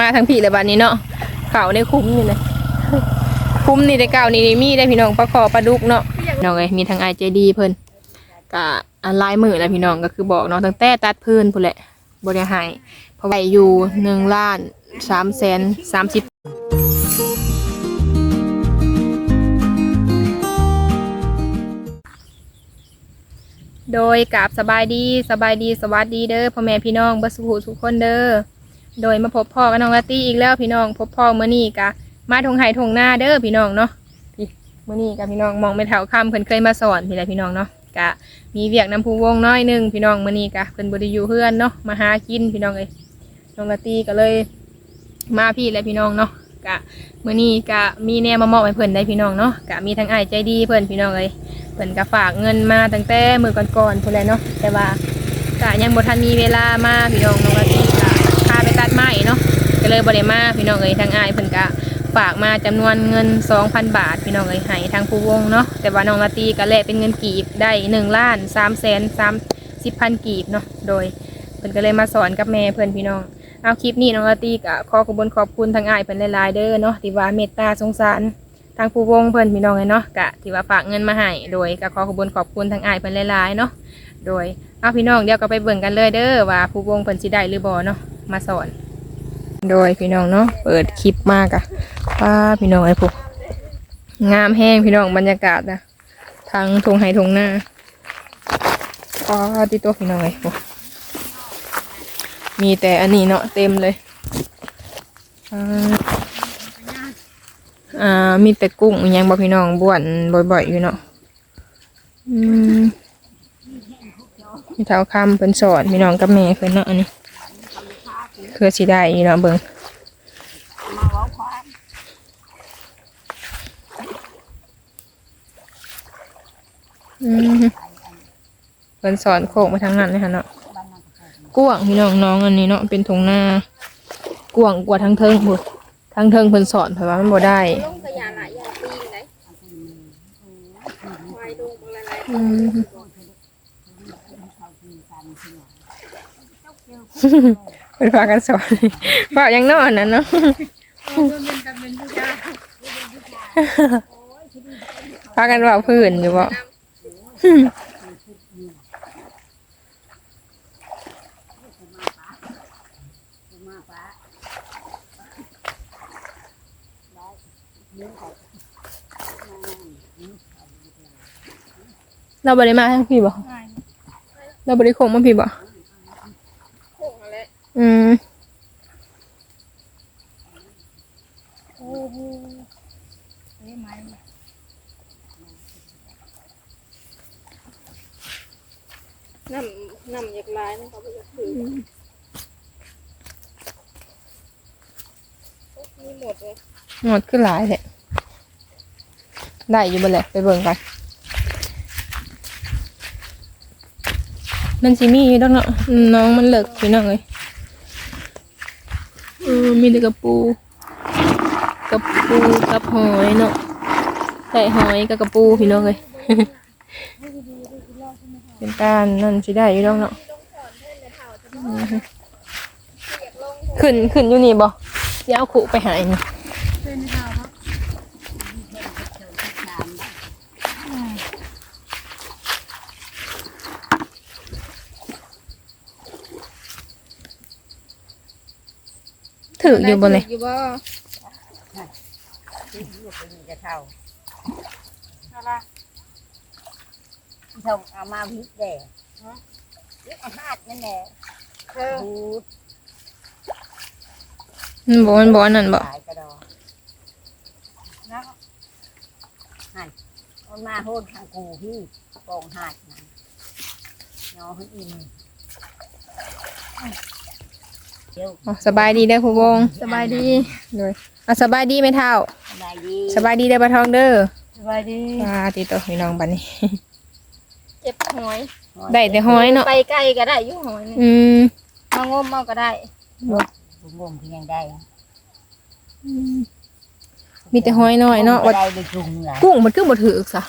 มาทั้งพี่เลยบัดนี้เนาะเขาในคุ้มนี่เลยคุ้มนี่แต่เก่านี่มีได้พี่น้องปลาคอปลาดุกเนาะน้องเอ้ยมีทางไอเจดีเพิ่นกะอันลายมือแหละพี่น้องก็คือบอกเนาะตั้งแต่ตัดพื้นพุ่นแหละบ่ได้ให้เพราะว่าอยู่หนึ่งล้านสามแสนสามสิบโดยกับสบายดีสบายดีสวัสดีเด้อพ่อแม่พี่น้องเบัสุขุทุกคนเด้อ โดยมาพบพ่อกับน้องลาตี้อีกแล้วพี่น้องพบพ่อเมื่อนี้กะมาทงไห้ทงหน้าเด้อพี่น้องเนาะพี่เมื่อนี้กะพี่น้องมองไม่เท่าคำเพิ่นเคยมาสอนพี่แหละพี่น้องเนาะกะมีเวียกน้ำพูวงน้อยหนึงพี่น้องเมื่อนี้กะเพิ่นบริยูเพื่อนเนาะมาหากินพี่น้องเลยน้องลาตี้ก็เลยมาพี่และพี่น้องเนาะกะเมื่อนี้กะมีแนวมามอบให้เพิ่นได้พี่น้องเนาะกะมีทั้งอ้ายใจดีเพิ่นพี่น้องเลยเพิ่นก็ฝากเงินมาตั้งแต่มือก่อนๆพุ่นแหละเนาะแต่ว่าก็ยังบ่ทันมีเวลามาพี่น้องน้องละทีก็พาตัด ไม้เนาะก็เลยบ่ได้มาพี่น้องเอ้ยทางอ้ายเพิ่นก็ฝากมาจำนวนเงิน 2,000 บาท พี่น้องเอ้ยให้ทางผู้วงเนาะแต่ว่าน้องละตีก็แลกเป็นเงินกีบได้1ล้าน3แสน30พันกีบเนาะโดยเพิ่นก็เลยมาสอนกับแม่เพิ่อนพี่น้องเอาคลิปนี้น้องละตีก็ขอขอบคุณขอบคุณทางอ้ายเพิ่นหลายๆเด้อเนาะที่ว่าเมตตาสงสารทางผู้วงเพิ่นพี่น้องเลยเนาะกะที่ว่าฝากเงินมาให้โดยก็ขอขอบคุณขอบคุณทางอ้ายเพิ่นหลายๆเนาะโดยเอาพี่น้องเดี๋ยวก็ไปเบิ่งกันเลยเด้อว่าผู้วงเพิ่นสิได้หรือบ่เนาะมาสอน โดยพี่น้องเนาะเปิดคลิปมากอะป้าพี่น้องไอ้พวกงามแห้งพี่น้องบรรยากาศนะทางทงไห้ทงหน้าป้าที่ตัวพี่น้องไอ้พวกมีแต่อันนี้เนาะเต็มเลยอ่ามีแต่กุ้งยังบ่พี่น้องบ้วนบ่อยๆอยู่เนาะอืมมีเท้าคำเพิ่นสอนพี่น้องกับแม่เพิ่นเนาะอันนี้ คือสิได้อยู่เนาะเบิ่งอืมเพิ่นสอนโคกมาทางนั้นเลยค่ะเนาะกว้างพี่น้องน้องอันนี้เนาะเป็นทงหน้ากว้างกว่าทั้งเทิงพุ่นทั้งเทิงเพิ่นสอนเพราะว่ามันบ่ได้ ลงขยะหลายอย่างปีนไหนควายลงอะไรหลายอืมเป็นพากันสอนว่ายังนอนนะเนาะพากันว่าพื้นอยู่บ่เราบริมาทั้งพี่บ่เราบริโคงมาพี่บ่โค้ง อืมโอ้โหเฮ้ยไม้น้ำน้ำอยากลายนะครับอยากถือมีหมดเลยหมดขึ้นหลายแหละได้อยู่บ่แหละไปเบิ่งกันมันสิมีอยู่ดอกเนาะน้องมันเลิกพี่น้องเอ้ย เออมีแต่กระปูกระปูกับหอยเนาะใส่หอยกับกระปูพี่น้องเลยเป็นการนั่นสิได้อยู่ดอกเนาะอือฮึขึ้นขึ้นอยู่นี่บ่สิเอาขู่ไปหายนี่ ถืออยู่บนเลยอยู่บ่จะเท่าอะไรส่งเอามาพิษแดงพิษอาหารนั่นแหละเออบูดมันบอกมันบอกอันนั่นบอกสายกระดองนะหันมันมาโหดทางกูพี่กองหาดนะน้องคนอินเดี๋ยว อ๋อสบายดีเด้อผู้วงสบายดีเลยอะสบายดีไหมเท่า สบายดีสบายดีเด้อปลาทองเด้อสบายดีว้าตีโตวพี่น้องบัดนี้ เจ็บหอยได้แต่หอยเนาะไปไกลก็ได้อยู่หอยนี่อืมมางมเอาก็ได้ผมงมคือยังได้มีแต่หอยน้อยเนาะว่าว่าได้ไปจุงเหรอกุ้งมันคือบ่ถือซะ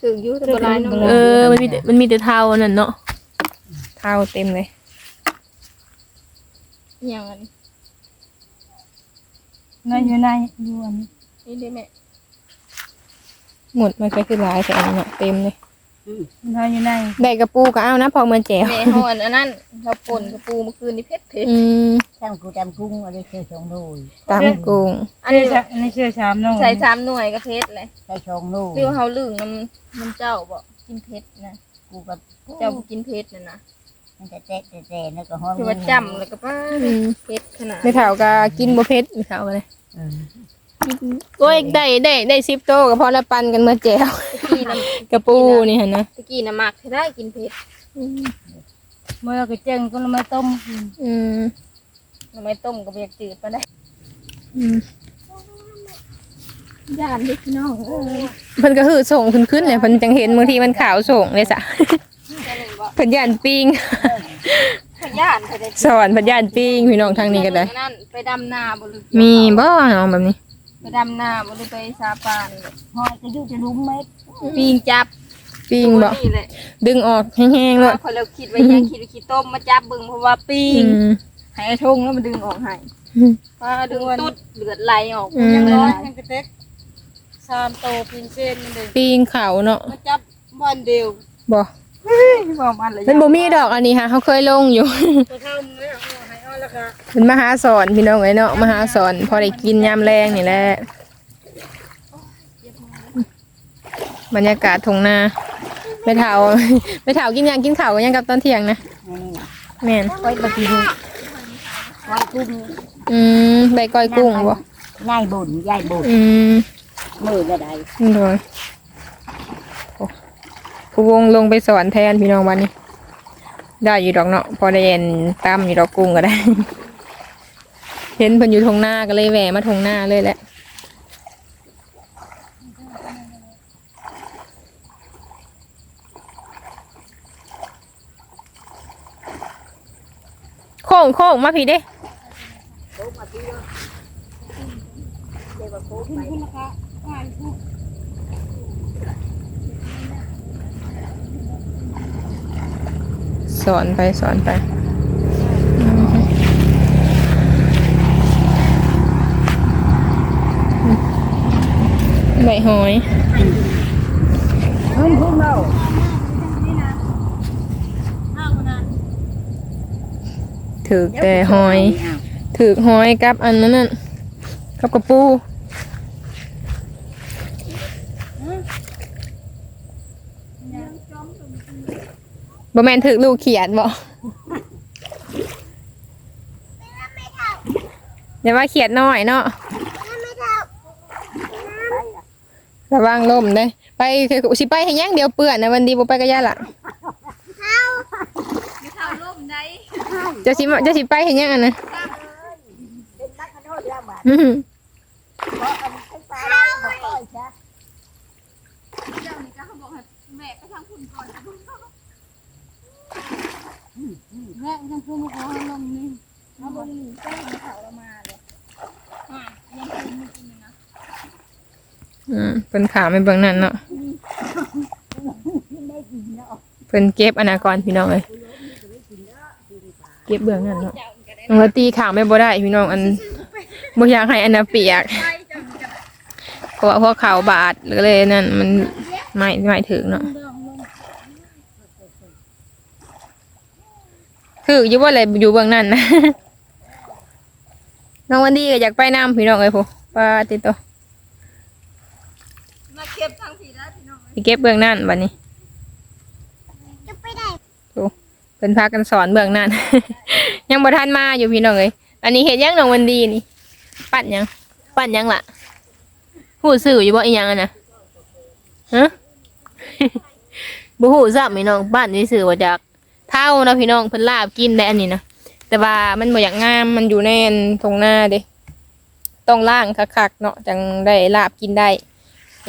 ถืออยู่แต่บ่หลายน้องเออมันมีแต่มันมีแต่เท่านั่นเนาะเท่าเต็มเลย อย่างนั้นนอนอยู่ในดวนนี่ได้แม่หมดมันก็คือหลายแต่อันนี้เนาะเต็มเลยนอนอยู่ในได้กระปูก็เอานะพอเหมือนแจ๋วแม่เฮาอันนั้นเราป่นกระปูเมื่อคืนนี่เผ็ดเผ็ดอืมช่างกูจำกุ้งอะไรเคยชงดูตามกุ้งอันนี้อันนี้เชื่อชามน้องใส่สามหน่วยก็เผ็ดเลยใช้ชงดูหรือว่าเฮาลึงน้ำน้ำเจ้าบ่กินเผ็ดนะกูกับเจ้าบ่กินเผ็ดน่ะนะ มันจะเตะเตะแล้วก็ห้องคือว่าจำแล้วก็ป้าอืมเผ็ดขนาดไม่เท่าก็กินบ่เผ็ดไม่เท่ากันเลยอืมโอ้ยได้ได้ได้ซิปโตก็พอละปันกันเมื่อแจ๋วตะกี้น้กระปูนี่หั่นนะำตะกี้น้ำมักให้ได้กินเผ็ดเมื่อก็เจ้งก็มาต้มกินอืมน้ำไม้ต้มก็บ่อยากจืดปานใดอืมย่านเด้อพี่น้องเอ้ยเพิ่นก็คือส่งขึ้นขึ้นเลยเพิ่นจังเห็นบางทีมันขาวส่งเลยสะจะ เลยบ่เพิ่นย่านปิงย่านไปได้สอนเพิ่นย่านปิงพี่น้องทางนี้ก็ได้ นั่นไปดำนาบ่หรือมีบ่เนาะแบบนี้ ไปดำนาบ่หรือไปสาปานห้อยก็อยู่จะดุมเม็ดปีงจับปิงบ่ตัวนี่แหละดึงออกแห้งๆเลยพอเราคิดไว้ยังคิดว่าคิดต้มมาจับเบิ่งเพราะว่าปีงอืมให้ไอ้ทงแล้วมันดึงออกให้อืม พอดึงตุ๊ดเลือดไหลออกอืม ยังน้อยยังกระเต็กชามโตพินเส้นเลยปิงขาวเนาะมาจับวันเดียวบ่ บอกมันเลยมันบ่มีดอกอันนี้ค่ะเขาเคยลงอยู่ ตัวเท่ามือเอาให้เอาแล้วก็เป็นมหาสอนพี่น้องเอ้ยเนาะมหาสอนพอได้กินยามแรงนี่แหละบรรยากาศทงนาไม่เท่าไม่เท่ากินหยังกินข้าวกันยังกับตอนเที่ยงนะนี่แม่นไว้มากินไว้กุ้งอืมใบก้อยกุ้งบ่ง่ายบุญย่ายบุญอืมมือละใดนี่เลยโอ้ ผู้วงลงไปสอนแทนพี่น้องวันนี้ ได้อยู่ดอกเนาะพอได้เห็นตามอยู่ดอกกุ้งก็ได้ เห็นเพิ่นอยู่ทงหน้าก็เลยแหวมาทงหน้าเลยแหละโค้งโค้งมาพี่เด้ สอนไปสอนไปอืมใบหอยเฮ้ยพุ่งเราถือแต่หอย ถือหอยกับอันนั้นน่ะกับกระปู บ่แม่นถือลูกเขียดบ่อย่าว่าเขียดน้อยเนาะระวังล่มเด้ไปคือสิไปให้ยังเดียวเปื้อนนะวันดีบ่ไปก็ย่าละจะสิมาจะสิไปให้ยังอันนะเป็ นนักขโนดแล้วบ้านอื้อหือเพราะอันเป็นปลาเราบ่ค่อยจ้ะยังพูดมาขอลงนี่อืมเพิ่นขาไม่เบิ่งนั่นเนาะเพิ่นเก็บอนาก่อนพี่น้องเอ้ยเก็บเบื้องนั่นเนาะน้องละตีขาไม่บ่ได้พี่น้องอันบ่อยากให้อันน่ะเปียกเพราะว่าพวกเขาบาดหรืออะไรนั่นมันไม่ไม่ถึงเนาะ คืออยู่ว่าอะไรอยู่เบื้องนั่นนะน้องวันดีก็อยากไปน้ำพี่น้องเอ้ยผู้ปาติโตมาเก็บทางผีแล้วพี่น้องไปเก็บเบื้องนั่นบัดนี้โอ้เพิ่นพากันสอนเบื้องนั่น ยังบ่ทันมาอยู่พี่น้องเอ้ยอันนี้เฮ็ดหยังน้องวันดีนี่ ปั้นหยัง ปั้นหยังล่ะฮู้ซื่ออยู่บ่อีหยังอะนะฮะบ่ฮู้ซ้ำพี่น้องปั้นนี่ซื่อว่าจาก เท่านะพี่น้องเพิ่นลาบกินได้อันนี้นะแต่ว่ามันบ่อยากงามมันอยู่ในอันตรงหน้าเด้ต้องล่างคักๆเนาะจังได้ลาบกินได้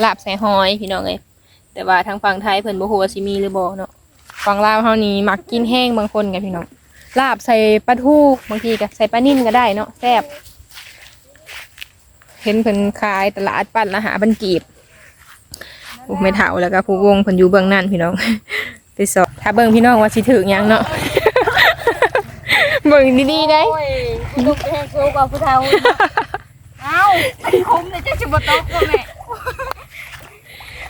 ลาบใส่หอยพี่น้องเอ้ยแต่ว่าทางฝั่งไทยเพิ่นบ่ฮู้ว่าสิมีหรือบ่เนาะฝั่งลาวเฮานี่มักกินแห้งบางคนกันพี่น้องลาบใส่ปลาทูบางทีก็ใส่ปลานิ่มก็ได้เนาะแซ่บเห็นเพิ่นขายตลาดปั้นละหาบันกีบโอ้ไม่เฒ่าแล้วก็ผู้วงเพิ่นอยู่เบื้องนั่นพี่น้อง ไปสอบ ถ้าเบิ่งพี่น้องว่าสิถึกหยังเนาะ เบิ่งดีๆได้ โอ้ยลูกแห้งโซกว่าผู้เฒ่าเอ้าคุ้มเลยจะจะบ่ตกบ่แม่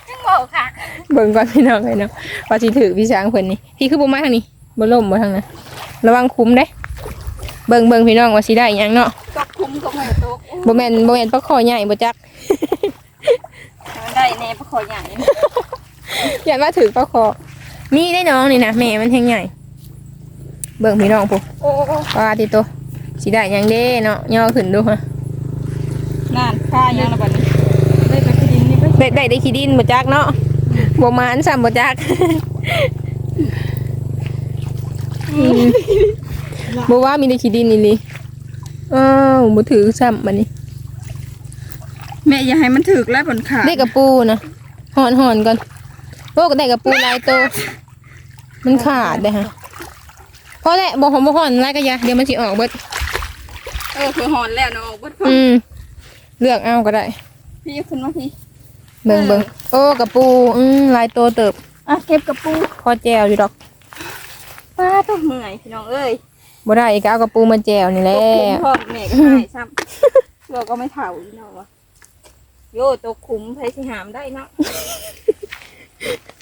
ยังบอกค่ะเบิ่งก่อนพี่น้องเลยเนาะว่าสิถือพี่ช้างเพิ่นนี่พี่คือบ่มาทางนี้บ่ล่มบ่ทางนั้นระวังคุ้มเด้ เบิ่งเบิ่งพี่น้องว่าสิได้หยังเนาะตกคุ้มก็ไม่ตกบ่แม่นบ่แม่นปลาคอใหญ่บ่จัก มันได้แน่ปลาคอใหญ่ อย่ามาถือปลาคอ มีได้น้องนี่นะแม่มันแฮงใหญ่ เบิ่งพี่น้องปุ๊โอ้ว่าติโตสิได้หยังเด้เนาะย่อขึ้นดูฮะนานค่ายังละบัดนี้ได้ไปที่ดินนี่ไปได้ได้ได้ขี้ดินบ่จักเนาะบ่มานซ้ำบ่จักอืมบ่ว่ามีแต่ขี้ดินนี่ลิอ้าวบ่ถือซ้ำบัดนี้ แม่อย่าให้มันถึกแล้วบนขาได้กระปูนะหอนหอนก่อน โอ้ก็ได้กระปูหลายตัวมันขาดเลยฮะเพราะแหละบอกผมบอกหอนหลายกระยาเดี๋ยวมันสิออกเบิดเออคือหอนแล้วเนาะบดอืมเลือกเอาก็ได้ พี่ขึ้นมาพี่เบิ่งเบิ่งโอ้กระปูอืมหลายตัวเติบอะเก็บกระปูพอแจวอยู่ดอกป้าต้องเมื่อยพี่น้องเอ้ยบ่ได้ก็เอากระปูมาแจวนี่แหละตกคุ้มพ่อแม่ก็ให้ซ้ำเราก็ไม่เท่าอีเนาะวะโยตกคุ้มไผสิหามได้เนาะ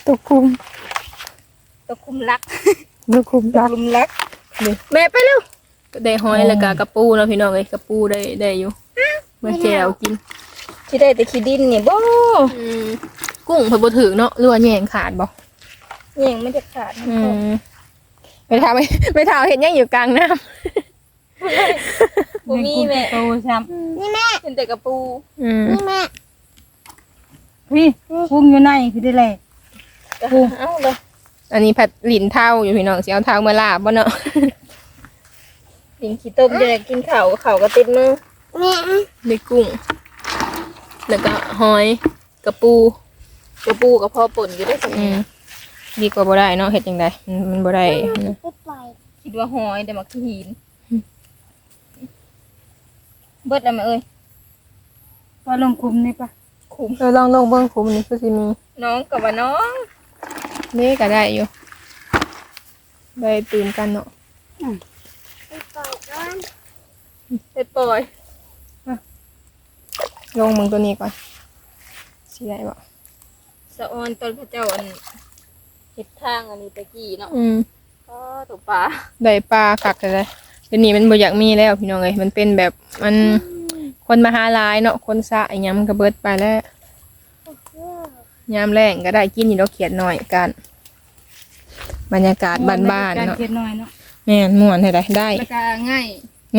ตกคุมตกคุ้มรักตกคุมรักลุมรักแม่ไปเร็วได้หอยแล้วก็กระปูแล้วพี่น้องเอ้ยกระปูได้ได้อยู่มาแจวกินที่ได้แต่ขี้ดินนี่บ่อืมกุ้งเพิ่นบ่ถือเนาะหรือว่าแยงขาดบ่เยังไม่จะขาดนะอืมไม่ทาไม่ไม่ทาเห็นยังอยู่กลางน้บ่มีแม่โตซ้นี่แม่เห็นแต่กระปูำอืมนี่แม่ำพี่พุ่งอยู่ในคือได้แหละเอ้าเลยอันนี้ผัดหลินเท่าอยู่พี่น้องสิเอาเท้ามาลาบบ่เนาะกินขี้ต้มจะได้กินข้าวข้าวก็ติดมือแม่ได้กุ้ง แล้วก็หอยกระปูกระปูกับพ่อป่นอยู่ได้สอืมัยมดีกว่าบ่ได้เนาะเฮ็ดจังไดมันมันบ่ได้นะไปปล่อยคิดว่าหอยแต่มาขี้หินเบิดแล้วแม่เอ้ยพอลงคุมนี่ปะคุ้มเออลองลองเบิ่งคุมนี่คือสิมีน้องกับว่าน้อง เด้ก็ได้อยู่ได้ตื่นกันเนาะไปปล่อยก่อนไปปล่อยลองมึงตัวนี้ก่อนสิได้บ่สะออนตอนพระเจ้าอันเฮ็ดทางอันนี้ตะกี้เนาะอืมก็ตัวปลาได้ปลาคักเลยเดี๋ยวนี้มันบ่อยากมีแล้วพี่น้องเอ้ยมันเป็นแบบมันคนมาหาหลายเนาะคนสะไอ้หยังมันก็เบิดไปแล้ว ยามแรงก็ได้กินอยู่ดอกเขียดหน่อยกันบรรยากาศบ้านๆการเนาะเขียนน้อยเนาะแม่นม่วนให้ได้ได้แล้วก็ง่าย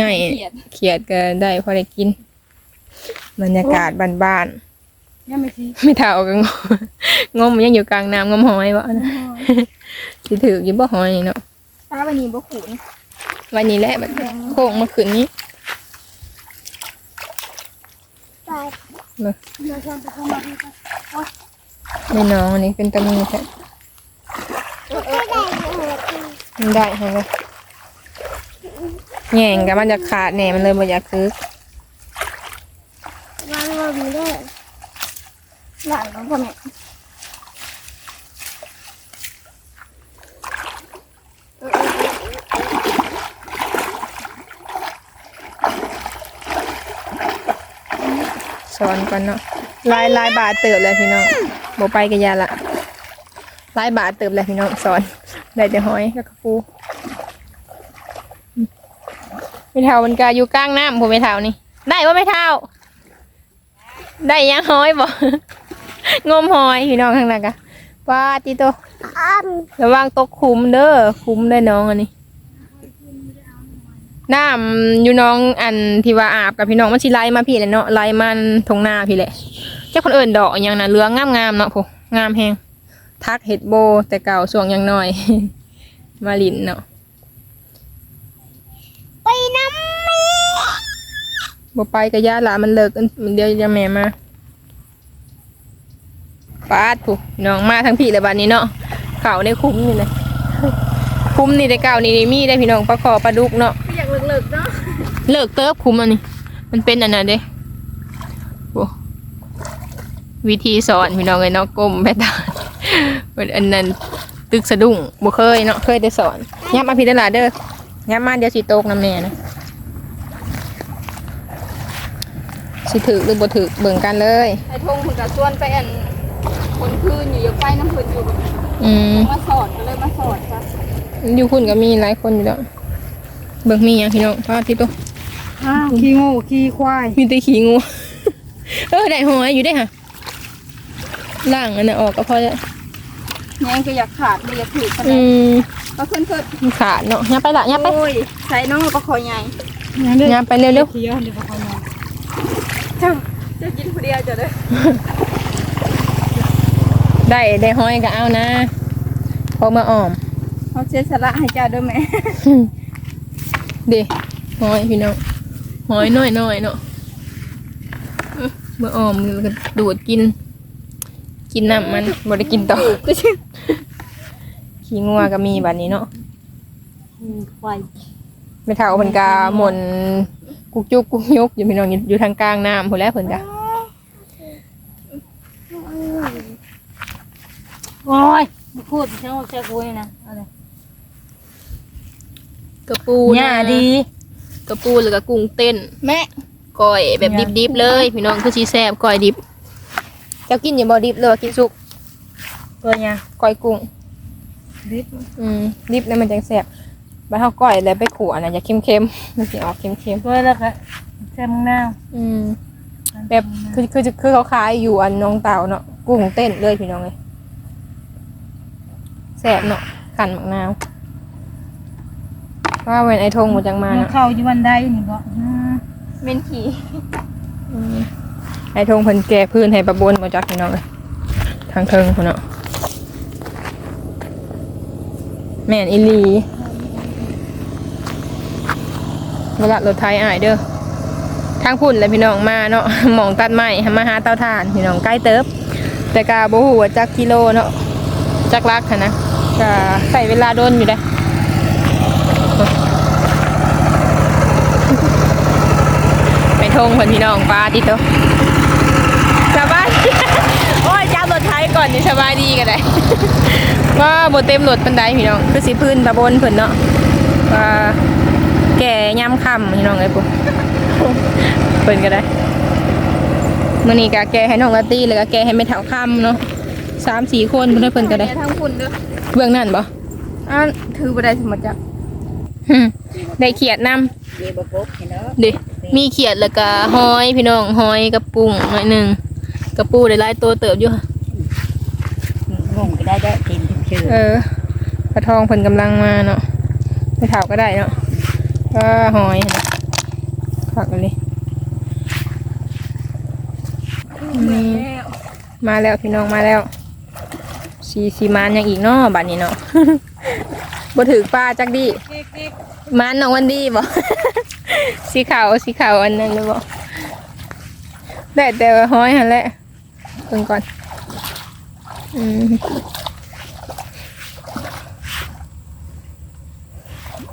ง่ายเขียดเขียดก็ได้พอได้กิน บรรยากาศบ้านยังไม่ทีๆไม่เท่ากันงมงมยังอยู่กลางน้ำงมหอยบ่นะสิถืออยู่บ่หอยเนาะปลาวันนี้บ่ขุนวันนี้แหละบัดโค้งมาขึ้นนี้ปล่อยมาเดี๋ยวฉันไปเข้ามาให้ก่อน ในน้องอันนี้เป็นตะมีแท้ไม่ได้เลยมันได้ให้เลยแง่งกับมันจะขาดแหน่มันเลยบ่อยากคือวางลงด้วยหลานน้องพ่อแม่ สอนก่อนเนาะลายลายบาทเติบเลยพี่น้องบ่ไปกันยาละลายบาทเติบเลยพี่น้องสอนได้แต่หอยแล้วก็ปูไม่เท่ามันกาอยู่กลางน้ำผมไม่เท่านี่ ได้ว่าไม่เท่า ได้ยังหอยบ่งมหอยพี่น้องข้างหน้ากะว้าติโตระวังตกขุมเด้อขุมได้น้องอันนี้ น้ำอยู่น้องอันที่ว่าอาบกับพี่น้องมันสิไล่มาพี่แหละเนาะไล่มันทงหน้าพี่แหละเจ้าคนอื่นดอกอหย่างน่ะเหลืองงามๆเนาะผู้งามแฮงทักเห็ดโบแต่เก่าช่วงยังน้อย มาลินเนาะไปน้ำมีบ่ไปก็ย่าละมันเลิกอันเดี๋ยวจะแม่มาปาดผู้น้องมาทั้งพี่เลยบัดนี้เนาะเขาในคุ้มนี่เลยคุ้มนี่แต่เก่านี่มีได้พี่น้องปลาคอปลาดุกเนาะ อยากเลิกๆเนาะเลิกเติบคุ้มอันนี้ มันเป็นอันนั้นเด้โอ้วิธีสอนพี่น้องเลยเนาะก้มแม่ตาเป็นอันนั้นตึกสะดุ้งบ่เคยเนาะเคยได้สอนยับมาพี่ตลาดเด้อยับมาเดี๋ยวสิโตกน้ำแม่นะสิถือหรือบ่ถือเบิ่งกันเลยไอ้ทงมันก็ชวนไปอันคนคืนอยู่อย่าไปน้ำเพิ่นอยู่อืมมาสอดก็เลยมาสอดซะอยู่คุณก็มีหลายคนอยู่แล้ว เบิ่งมีหยังพี่น้องพาที่ตัวอ้าวขี้งูขี้ควายมีแต่ขี้งู เออได้หอยอยู่ได้อค่ะล่างอันน่ะออกก็พอแล้วยังก็อยากขาดมีอยากถือกันอืมก็ขึ้นขึ้นมันขาดเนาะยับไปละยับไปโอ้ยใส่น้องก็คอยใหญ่ยับไปเร็วเที่ยวเดี๋ยวเขามาเจ้าจะกินคนเดียวจะได้ๆได้ได้หอยก็เอานะพอมาอ้อมเขาเสียสละให้เจ้าด้วยไหม เด้หอยพี่น้องหอยน้อยๆเนาะอื้อมาอ้อมแล้วก็ดูดกิน กินน้ำมันบ่ได้กินต่อขี้งัวก็มีบัดนี้เนาะควายไม่เท่าเพิ่นกาหม่นกุกจุกกุกยกอยู่พี่น้องอยู่อยู่ทางกลางน้ำพุ่นแหล้วเพิ่นกาโอ้ยพูดฉันว่าใช่กูนี่นะอะไร กระปูหญ้าดี กระปูหรือก็กุ้งเต้นแม่ก้อยแบบดิบๆเลย พี่น้องคือสิแซ่บก้อยดิบเจ้ากินอย่าบ่ดิบเลยว่ากินสุกตัวเนี้ยก้อยกุ้ง ดิบอืมดิบแล้วมันจังแซ่บบัดเฮาก้อยแล้วไปขัวน่ะอย่าเค็มๆมันสิออกเค็มตัวแล้วก็แซ่บหน้าๆอืมแบบคือคือคือเขาขายอยู่อันน้องเต่าเนาะกุ้งเต้นเลยพี่น้องเอ้ยแซ่บเนาะขันมะนาว ว่าเว้นไอ้ทงบ่จังมามันเนาะเข้าอยู่วันใดนี่บ่อืมเมนขี่อืมไอ้ทงเพิ่นแก้พื้นให้ประบนมาจากพี่น้องเลยทางเทิงพุ่นเนาะแม่นอีหลีเวลารถไทยอ้ายเด้อทางพุ่นเลยพี่น้องมาเนาะ หมองตัดไม้มาหาเตาถ่านพี่น้องใกล้เติบ แต่กาบ่ฮู้ว่าจักกิโลเนาะจักลักค่ะนะก็ใส่เวลาโดนอยู่ได้อ ไป ทงเพื่อนพี่น้องปลาติโตสบายโอ้ยจ้ารถไทยก่อนนี่สบายดีกันเลยว่าบเต็มรถปันไดพี่น้องคือสิพื้นตะบนเพิ่นเนาะว่าแก่ย่ำคำพี่น้องไอ้ปุ๊เพิ่นก็ได้มื่อนี้ก็แก่ให้น้องลาตี้แล้วก็แก่ให้ไม่เท่าคำเนาะสามสี่คนเพิ่อนเพิ่นก็ได้ทั้งคุณด้อเบื้องนั่นบ่อ่าถือบ่ได้สมมติจ้ะได้เขียดนำเดี๋ยวบอกบเห็นเนาะดิ มีเขียดแล้วก็หอยพี่น้องหอยกระปุ้งหน่อยหนึ่งกระปูได้หลายตัวเติบอยู่ค่ะงงก็ได้ได้กินชื่อเออปลาทองเพิ่นกำลังมาเนาะไปถาวก็ได้เนาะก็หอยนะผักอันนี้นี่มาแล้วพี่น้องมาแล้วสีสีมานยังอีกเนาะบัดนี้เนาะบ่ถือปลาจักดีดิกดิกมานน้องวันดีบ่ สีขาวสีขาวอันนั้นเลยบ่ได้แต่ว่าห้อยหันแหละเพิ่งก่อน อืม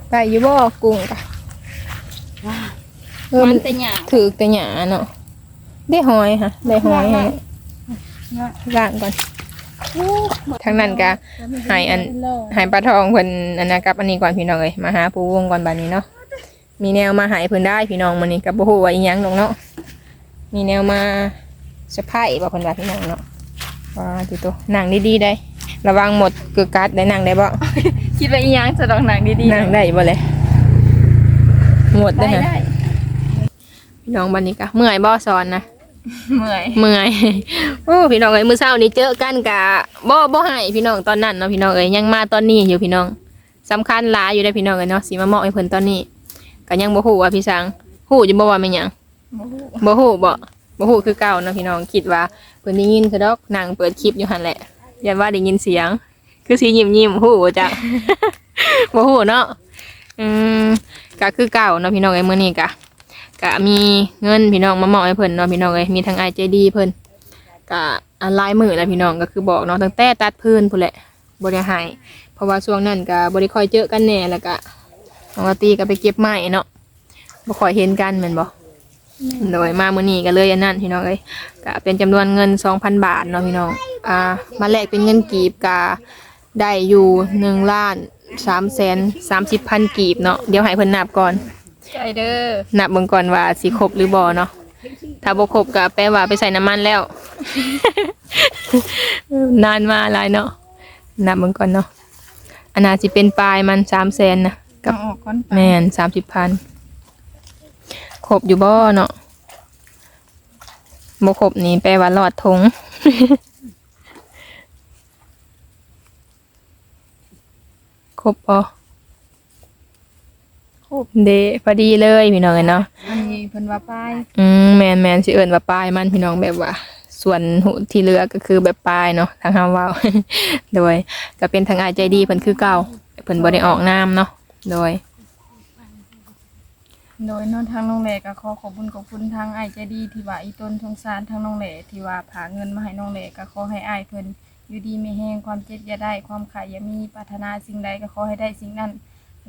ได้อยู่บ่กุ้งกะเออมัมันนแต่หยาถือแต่หยาเนาะได้หอยค่ะได้หอยให้ล้างก่อนทางนั้นกะหายอันหายปลาทองเพิ่นอันนะกับอันนี้ก่อนพี่น้องเอ้ยมาหาปูวงก่อนบัดนี้เนาะ มีแนวมาหายเพิ่นได้พี่น้องมื้อนี้กับบ่ฮู้ว่าอีหยังดอกเนาะมีแนวมาเซอร์ไพรส์บ่เพิ่นว่าพี่น้องเนาะว่าติโตนั่งดีๆได้ ระวังหมดกึกกัดได้นั่งได้บ่คิดว่าอีหยังจะดอกหนังดีๆนั่งได้บ่เลยหมดได้ได้ฮะได้พี่น้องบัดนี้กะเมื่อยบ่สอนนะเมื่อยเมื่อยโอ้พี่น้องเอ้ยมื้อเช้านี้เจอกันกะบ่บ่ให้พี่น้องตอนนั้นเนาะพี่น้องเอ้ยยังมาตอนนี้อยู่พี่น้องสำคัญหลายอยู่ได้อพี่น้องเอ้ยเนาะสิมาเหมาะให้เพิ่นตอนนี้ ก็ยังบ่ฮู้ว่าพี่สังฮู้จะบ่ว่าแม่นหยังบ่ฮู้บ่บ่ฮู้คือเก่าเนาะพี่น้องคิดว่าเพิ่นได้ยินซะดอกนั่งเปิดคลิปอยู่หั่นแหละยันว่าได้ยินเสียง คือสิยิ้มๆฮู้จัก บ่ฮู้เนาะอืมก็คือเก่าเนาะพี่น้องเอ้ยมื้อนี้ก็ก็มีเงินพี่น้องมาเหมาะให้เพิ่นเนาะพี่น้องเอ้ยมีทั้ง IJD เพิ่นก็อันลายมือแหล้วพี่น้องก็คือบอกเนาะตั้งแต่ตัดพื้นพุ่นแหละบริหายเพราะว่าช่วงนั้นก็บริคอยเจอกันแน่แล้วก็ น้องลาตีก็ไปเก็บไม้เนาะบ่ค่อยเห็นกันแม่นบ่โดยมามื้อนี้ก็เลยอันนั้นพี่น้องเอ้ยก็เป็นจำนวนเงิน 2,000 บาทเนาะพี่น้อง อ่า มาแลกเป็นเงินกีบก็ได้อยู่1ล้าน3แสน30พันกีบเนาะ เดี๋ยวให้เพิ่นนับก่อนใจเด้อ นับเบิ่งก่อนว่าสิครบหรือบ่เนาะ ถ้าบ่ครบก็แปลว่าไปใส่น้ำมันแล้ว นานมาหลายเนาะ นับเบิ่งก่อนเนาะอันน่าสิเป็นปลายมัน300,000นะ กำออกก่อนแม่น30,000ครบอยู่บ่เนาะบ่ครบนี่แปลว่าหลอดทง ครบบ่ครบเดะพอดีเลยพี่น้องเอ้ยเนาะ อันนี้เพิ่นว่าป้ายอืมแมนแมนสิเอิ้นว่าปลายมันพี่น้องแบบว่า ส่วนหูที่เหลือก็คือแบบปลายเนาะทางเฮาเว้า โดยก็เป็นทางอายใจดีเพิ่นคือเก่าเพิ่นบ่ได้ออกนามเนาะ โดย โดยเนอนทางน้องแหล่ก็ขอขอบคุณขอบคุณทางอ้ายใจดีที่ว่าอีต้นทงสารทางน้องแหล่ที่ว่าผาเงินมาให้น้องแหล่ก็ขอให้อ้ายเพิ่นอยู่ดีไม่แห้งความเจ็บอย่าได้ความขายอย่ามีปรารถนาสิ่งใดก็ขอให้ได้สิ่งนั้น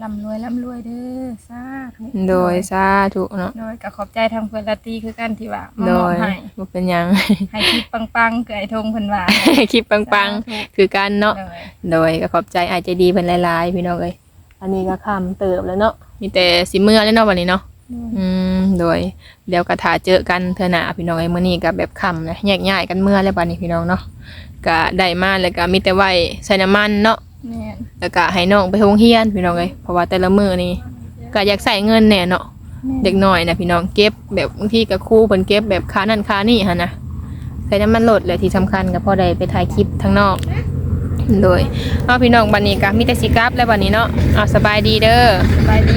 ร่ำรวยร่ำรวยเด้อสาธุโดยสาธุเนาะโดยก็ขอบใจทางเพื่อนลาตรีคือกันที่ว่ามาโดมอบยให้บ่เป็นหยัง ให้คลิปปังๆคือไอ้ทงเพิ่นว่าคลิปปังๆ คือกันเนาะ โดย โดยก็ขอบใจอายใจดีเพิ่นหลายๆ พี่น้องเอ้ย อันนี้ก็ค่ำเติบแล้วเนาะมีแต่สิเมื่อแล้วเนาะวันนี้เนาะอืมโดยเดี๋ยวกระถาเจอกันเทื่อหน้าพี่น้องไอ้มื้อนี้ก็แบบค่ำนะแยกย้ายกันเมื่อแล้วบัดนี้พี่น้องเนาะก็ได้มาแล้วก็มีแต่ไว้ใส่น้ำมันเนาะแม่นแล้วก็ให้น้องไปโรงเรียนพี่น้องเอ้ยเพราะว่าแต่ละมื้อนี่ก็อยากใส่เงินแน่เนาะเด็กน้อยนะพี่น้องเก็บแบบบางทีก็ครูเพิ่นเก็บแบบค่านั่นค่านี่หั่นนะใส่น้ำมันลดเลยที่สำคัญก็พอได้ไปถ่ายคลิปทางนอก โดยเอาพี่น้องบัดนี้ก็มีแต่สิกลับแล้วบัดนี้เนาะเอาสบายดีเด้อสบายดี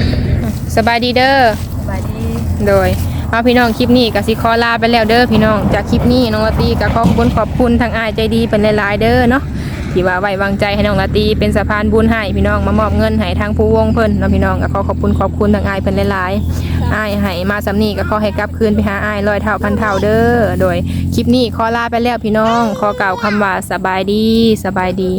สบายดีเด้อสบายดีโดยเอาพี่น้องคลิปนี้ก็สิขอลาไปแล้วเด้อพี่น้องจากคลิปนี้น้องลาตรีก็ขอบคุณขอบคุณทางอายใจดีเป็นหลายๆเด้อเนาะ ที่ว่าไว้วางใจให้น้องลาตรีเป็นสะพานบุญให้พี่น้องมามอบเงินให้ทางผู้วงเพิ่นเนาะพี่น้องก็ขอขอบคุณขอบคุณทางอายเป็นหลายๆอายให้มาสำนีก็ขอให้กลับคืนไปหาอายร้อยเท่าพันเท่าเด้อโดยคลิปนี้ขอลาไปแล้วพี่น้องขอกล่าวคำว่าสบายดีสบายดี